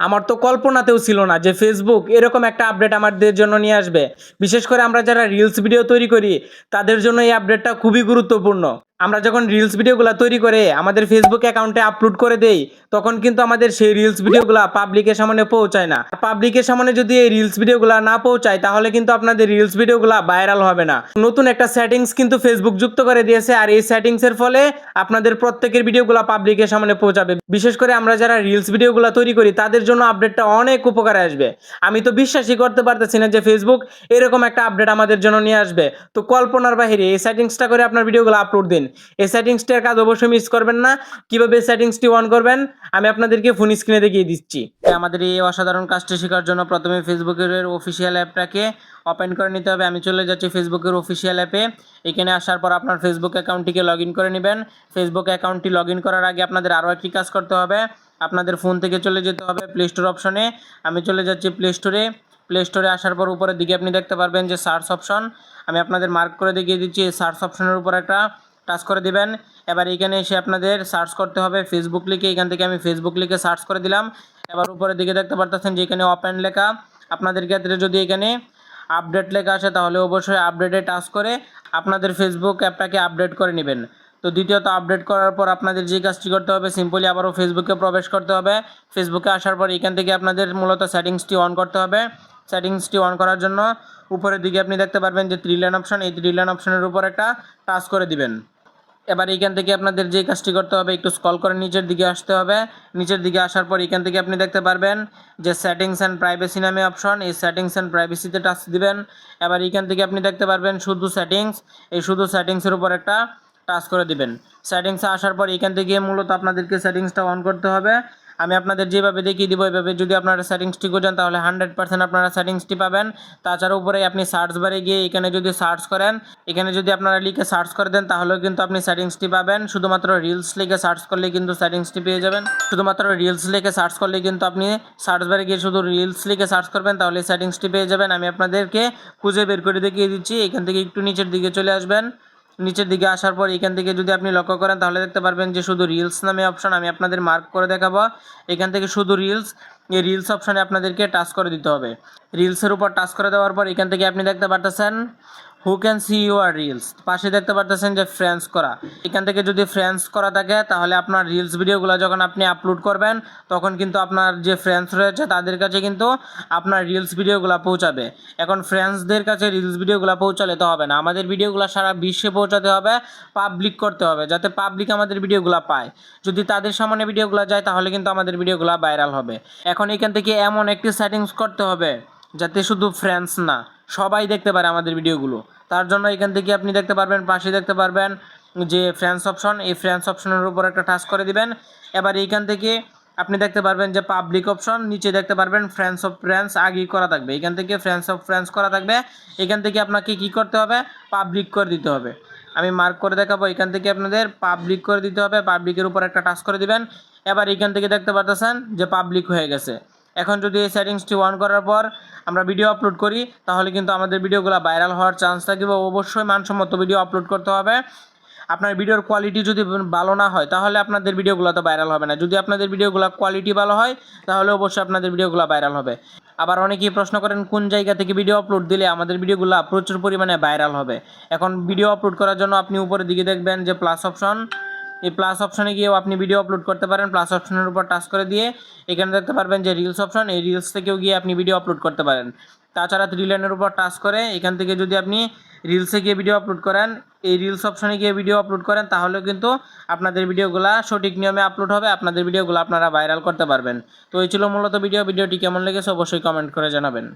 আমার তো কল্পনাতেও ছিল না যে ফেসবুক এরকম একটা আপডেট আমাদের জন্য নিয়ে আসবে। বিশেষ করে আমরা যারা রিলস ভিডিও তৈরি করি, তাদের জন্য এই আপডেটটা খুবই গুরুত্বপূর্ণ। আমরা যখন রিলস ভিডিওগুলো তৈরি করে আমাদের ফেসবুক অ্যাকাউন্টে আপলোড করে দেই, তখন কিন্তু আমাদের সেই রিলস ভিডিওগুলো পাবলিকের সামনে পৌঁছায় না। পাবলিকের সামনে যদি এই রিলস ভিডিওগুলো না পৌঁছায়, তাহলে কিন্তু আপনাদের রিলস ভিডিওগুলো ভাইরাল হবে না। নতুন একটা সেটিংস কিন্তু ফেসবুক যুক্ত করে দিয়েছে, আর এই সেটিংসের ফলে আপনাদের প্রত্যেকের ভিডিওগুলো পাবলিকের সামনে পৌঁছাবে। বিশেষ করে আমরা যারা রিলস ভিডিওগুলো তৈরি করি, তাদের জন্য আপডেটটা অনেক উপকারে আসবে। আমি তো বিশ্বাসই করতে পারতেছি না যে ফেসবুক এরকম একটা আপডেট আমাদের জন্য নিয়ে আসবে। তো কল্পনার বাহিরে এই সেটিংসটা করে আপনার ভিডিওগুলো আপলোড দিন। এই সেটিংসটার কাজ অবশ্যই মিস করবেন না। কীভাবে সেটিংসটি অন করবেন? আমি আপনাদেরকে ফোন স্ক্রিনে দেখিয়ে দিচ্ছি। আমাদের এই অসাধারণ কাজটি শেখার জন্য প্রথমে ফেসবুকের অফিসিয়াল অ্যাপটাকে ওপেন করে নিতে হবে। আমি চলে যাচ্ছি ফেসবুকের অফিসিয়াল অ্যাপে এখানে আসার পর আপনার ফেসবুক অ্যাকাউন্টটিকে লগ করে নেবেন। ফেসবুক অ্যাকাউন্টটি লগ করার আগে আপনাদের আরও একটি কাজ করতে হবে। আপনাদের ফোন থেকে চলে যেতে হবে প্লে স্টোর অপশনে আমি চলে যাচ্ছি প্লে স্টোরে প্লে স্টোরে আসার পর উপরের দিকে আপনি দেখতে পারবেন যে সার্চ অপশন আমি আপনাদের মার্ক করে দেখিয়ে দিচ্ছি। সার্চ অপশনের উপর একটা টাচ করে দিবেন। এবার এখানে এসে আপনাদের সার্চ করতে হবে ফেসবুক লিখে। এখান থেকে আমি ফেসবুক লিখে সার্চ করে দিলাম। এবার উপরের দিকে দেখতে পারতেছেন যে এখানে ওপেন লেখা। আপনাদের ক্ষেত্রে যদি এখানে আপডেট লেখা আসে, তাহলে অবশ্যই আপডেটে টাচ করে আপনাদের ফেসবুক অ্যাপটাকে আপডেট করে নেবেন। তো দ্বিতীয়ত আপডেট করার পর আপনাদের যে কাজটি করতে হবে সিম্পলি আবারও ফেসবুকে প্রবেশ করতে হবে। ফেসবুকে আসার পর এখান থেকে আপনাদের মূলত সেটিংসটি অন করতে হবে। সেটিংসটি অন করার জন্য উপরের দিকে আপনি দেখতে পারবেন যে থ্রি লাইন অপশন এই থ্রি লাইন অপশনের উপর একটা টাচ করে দিবেন। এবার এখান থেকে আপনাদের যে কাজটি করতে হবে, একটু স্কল করে নিচের দিকে আসতে হবে। নিচের দিকে আসার পর এখান থেকে আপনি দেখতে পারবেন যে সেটিংস অ্যান্ড প্রাইভেসি নামে অপশন এই সেটিংস অ্যান্ড প্রাইভেসিতে টাচ দিবেন। এবার এখান থেকে আপনি দেখতে পারবেন শুধু সেটিংস এই শুধু সেটিংসের উপর একটা টাচ করে দিবেন। সেটিংসে আসার পর এখান থেকে মূলত আপনাদেরকে সেটিংসটা অন করতে হবে। আমি আপনাদের যেভাবে দেখিয়ে দিব, এভাবে যদি আপনারা সেটিংসটি করেন তাহলে হান্ড্রেড পার্সেন্ট আপনারা সেটিংসটি পাবেন। তাছাড়া উপরে আপনি সার্চ বারে গিয়ে এখানে যদি সার্চ করেন, এখানে যদি আপনারা লিখে সার্চ করে দেন, তাহলেও কিন্তু আপনি সেটিংসটি পাবেন। শুধুমাত্র রিলস লিখে সার্চ করলে কিন্তু সেটিংসটি পেয়ে যাবেন। শুধুমাত্র রিলস লিখে সার্চ করলে কিন্তু আপনি সার্চ বারে গিয়ে শুধু রিলস লিখে সার্চ করবেন তাহলে সেটিংসটি পেয়ে যাবেন। আমি আপনাদেরকে খুঁজে বের করে দেখিয়ে দিচ্ছি। এখান থেকে একটু নিচের দিকে চলে আসবেন। নিচের দিকে আসার পর এখান থেকে যদি আপনি লক্ষ্য করেন, তাহলে দেখতে পারবেন যে শুধু রিলস নামে অপশন আমি আপনাদের মার্ক করে দেখাবো। এখান থেকে শুধু রিলস এই রিলস অপশানে আপনাদেরকে টাচ করে দিতে হবে। রিলসের উপর টাচ করে দেওয়ার পর এখান থেকে আপনি দেখতে পারতেছেন who can see your reels পাশে দেখতে পারতেছেন যে ফ্রেন্স করা। এখান থেকে যদি ফ্রেন্স করা থাকে, তাহলে আপনার রিলস ভিডিওগুলো যখন আপনি আপলোড করবেন, তখন কিন্তু আপনার যে ফ্রেন্ডস রয়েছে, তাদের কাছে কিন্তু আপনার রিলস ভিডিওগুলো পৌঁছাবে। এখন ফ্রেন্ডসদের কাছে রিলস ভিডিওগুলো পৌঁছালে তো হবে না। আমাদের ভিডিওগুলো সারা বিশ্বে পৌঁছাতে হবে পাবলিক করতে হবে, যাতে পাবলিক আমাদের ভিডিওগুলো পায়। যদি তাদের সামনে ভিডিওগুলো যায়, তাহলে কিন্তু আমাদের ভিডিওগুলো ভাইরাল হবে। এখন এখান থেকে এমন একটি সেটিংস করতে হবে। যাতে শুধু ফ্রেন্ডস না, সবাই দেখতে পারে আমাদের ভিডিওগুলো। তার জন্য এখান থেকে আপনি দেখতে পারবেন পাশে দেখতে পারবেন যে ফ্রেন্ডস অপশন এই ফ্রেন্ডস অপশনের উপর একটা টাচ করে দিবেন। এবার এইখান থেকে আপনি দেখতে পারবেন যে পাবলিক অপশন নিচে দেখতে পারবেন ফ্রেন্ডস অফ ফ্রেন্ডস আগেই করা থাকবে। এখান থেকে ফ্রেন্ডস অফ ফ্রেন্ডস করা থাকবে। এখান থেকে আপনাকে কি করতে হবে? পাবলিক করে দিতে হবে। আমি মার্ক করে দেখাবো, এখান থেকে আপনাদের পাবলিক করে দিতে হবে। পাবলিকের উপর একটা টাচ করে দিবেন। এবার এখান থেকে দেখতে পারতেছেন যে পাবলিক হয়ে গেছে। এখন যদি এই সেটিংসটি অন করার পর আমরা ভিডিও আপলোড করি, তাহলে কিন্তু আমাদের ভিডিওগুলো ভাইরাল হওয়ার চান্স থাকবে। অবশ্যই মানসম্মত ভিডিও আপলোড করতে হবে। আপনার ভিডিওর কোয়ালিটি যদি ভালো না হয়, তাহলে আপনাদের ভিডিওগুলো তো ভাইরাল হবে না। যদি আপনাদের ভিডিওগুলো কোয়ালিটি ভালো হয়, তাহলে অবশ্যই আপনাদের ভিডিওগুলো ভাইরাল হবে। আবার অনেকেই প্রশ্ন করেন, কোন জায়গা থেকে ভিডিও আপলোড দিলে আমাদের ভিডিওগুলো প্রচুর পরিমাণে ভাইরাল হবে? এখন ভিডিও আপলোড করার জন্য আপনি উপরের দিকে দেখবেন যে প্লাস অপশন এই প্লাস অপশনে গিয়েও আপনি ভিডিও আপলোড করতে পারেন। প্লাস অপশনের উপর টাচ করে দিয়ে এখানে দেখতে পারবেন যে রিলস অপশন এই রিলস থেকেও গিয়ে আপনি ভিডিও আপলোড করতে পারেন। তাছাড়া থ্রি লাইনের উপর টাচ করে এখান থেকে যদি আপনি রিলসে গিয়ে ভিডিও আপলোড করেন, এই রিলস অপশনে গিয়ে ভিডিও আপলোড করেন, তাহলেও কিন্তু আপনাদের ভিডিওগুলো সঠিক নিয়মে আপলোড হবে, আপনাদের ভিডিওগুলো আপনারা ভাইরাল করতে পারবেন। তো এই ছিল মূলত ভিডিও ভিডিওটি কেমন লেগেছে অবশ্যই কমেন্ট করে জানাবেন।